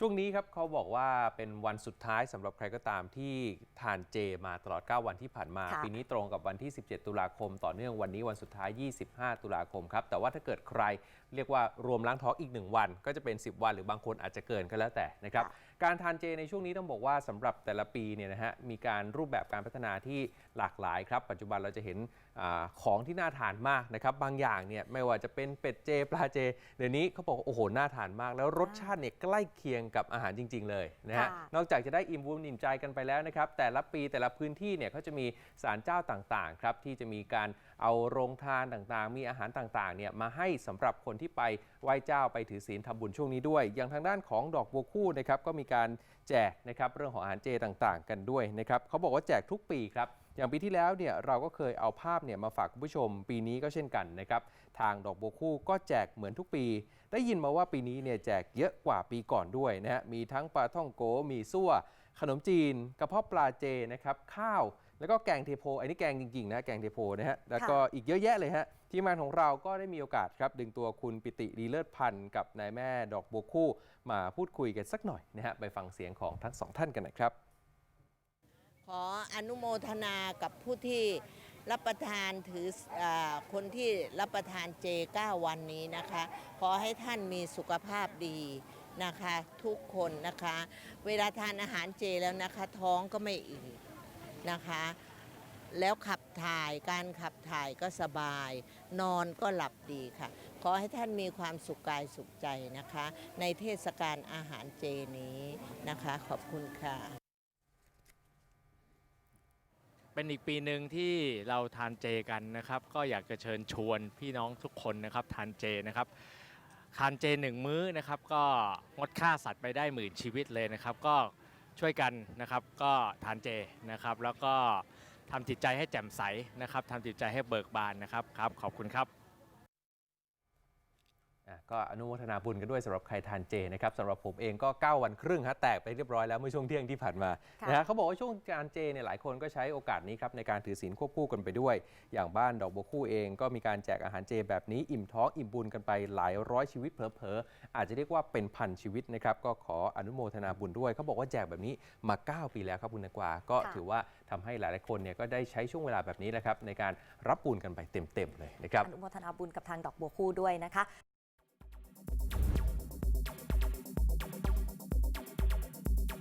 ช่วงนี้ครับเขาบอกว่าเป็นวันสุดท้ายสำหรับใครก็ตามที่ทานเจมาตลอด 9 วันที่ผ่านมาค่ะปีนี้ตรงกับวันที่ 17 ตุลาคม ต่อเนื่องวันนี้วันสุดท้าย 25 ตุลาคมครับ แต่ว่าถ้าเกิดใครเรียกว่ารวมล้างท้องอีก 1 วัน ก็จะเป็น 10 วันหรือบางคนอาจจะเกินก็แล้วแต่นะครับค่ะการทานเจในช่วงนี้ต้องบอกว่าสำหรับแต่ละปีเนี่ยนะฮะมีการรูปแบบการพัฒนาที่หลากหลายครับ ปัจจุบันเราจะเห็นอาของที่น่าทานมากนะครับ บางอย่างเนี่ยไม่ว่าจะเป็นเป็ดเจปลาเจ เดี๋ยวนี้เขาบอกว่าโอ้โหน่าทานมาก แล้วรสชาติเนี่ยใกล้เคียงกับอาหารจริง ๆ เลยนะฮะค่ะนอกจากจะได้อิ่มบุญอิ่มใจกันไปแล้วนะครับแต่ละปีแต่ละพื้นที่เนี่ยเขาจะมีศาลเจ้าต่างๆครับที่จะมีการเอาโรงทานต่างๆ มีอาหารต่างๆเนี่ยมาให้สำหรับคนที่ไปไหว้เจ้าไปถือศีลทำบุญช่วงนี้ด้วย อย่างทางด้านของดอกบัวคู่นะครับก็มีการแจกนะครับเรื่องของอาหารเจต่างๆ กันด้วยนะครับเขาบอกว่าแจกทุกปีครับอย่างปีที่แล้วเนี่ยเราก็เคยเอาภาพเนี่ยมาฝากคุณผู้ชม ปีนี้ก็เช่นกันนะครับทางดอกบัวคู่ก็แจกเหมือนทุกปี ได้ยินมาว่าปีนี้เนี่ยแจกเยอะกว่าปีก่อนด้วยนะฮะมีทั้งปลาท่องโกมีซั่ว ขนมจีน กระเพาะปลาเจนะครับ ข้าว แล้วก็แกงเทโพ อันนี้แกงจริงๆนะแกงเทโพนะฮะ แล้วก็อีกเยอะแยะเลยฮะ ทีมงานของเราก็ได้มีโอกาสครับ ดึงตัวคุณปิติดีเลิศพันธ์กับนายแม่ดอกบัวคู่มาพูดคุยกันสักหน่อยนะฮะ ไปฟังเสียงของทั้งสองท่านกันหนะครับ ขออนุโมทนากับผู้ที่รับประทานถืออาคนที่รับประทานเจ 9 วันนี้นะคะ ขอให้ท่านมีสุขภาพดี นะคะทุกคนนะคะ เวลาทานอาหารเจแล้วนะคะ ท้องก็ไม่อืดนะคะ แล้วขับถ่ายการขับถ่ายก็สบาย นอนก็หลับดีค่ะ ขอให้ท่านมีความสุขกายสุขใจนะคะ ในเทศกาลอาหารเจนี้นะคะ ขอบคุณค่ะเป็นอีกปีหนึ่งที่เราทานเจกันนะครับ ก็อยากจะเชิญชวนพี่น้องทุกคนนะครับ ทานเจนะครับ ทานเจหนึ่งมื้อนะครับ ก็งดฆ่าสัตว์ไปได้หมื่นชีวิตเลยนะครับ ก็ช่วยกันนะครับ ก็ทานเจนะครับ แล้วก็ทำจิตใจให้แจ่มใสนะครับทำจิตใจให้เบิกบานนะครับครับ ขอบคุณครับ ก็อนุโมทนาบุญกันด้วยสำหรับใครทานเจนะครับสำหรับผมเองก็ 9 วันครึ่งฮะแตกไปเรียบร้อยแล้วเมื่อช่วงเที่ยงที่ผ่านมาค่ะนะฮะเขาบอกว่าช่วงการเจเนี่ยหลายคนก็ใช้โอกาสนี้ครับในการถือศีลควบคู่กันไปด้วย อย่างบ้านดอกบัวคู่เองก็มีการแจกอาหารเจแบบนี้อิ่มท้องอิ่มบุญกันไปหลายร้อยชีวิตเผลอๆอาจจะเรียกว่าเป็นพันชีวิตนะครับก็ขออนุโมทนาบุญด้วยเขาบอกว่าแจกแบบนี้มา 9 ปีแล้วครับคุณนกวาก็ค่ะถือว่าทำให้หลายๆคนเนี่ยก็ได้ใช้ช่วงเวลาแบบนี้แหละครับในการรับบุญกันไปเต็มๆเลยนะครับอนุโมทนาบุญกับทางดอกบัวคู่ด้วยนะคะ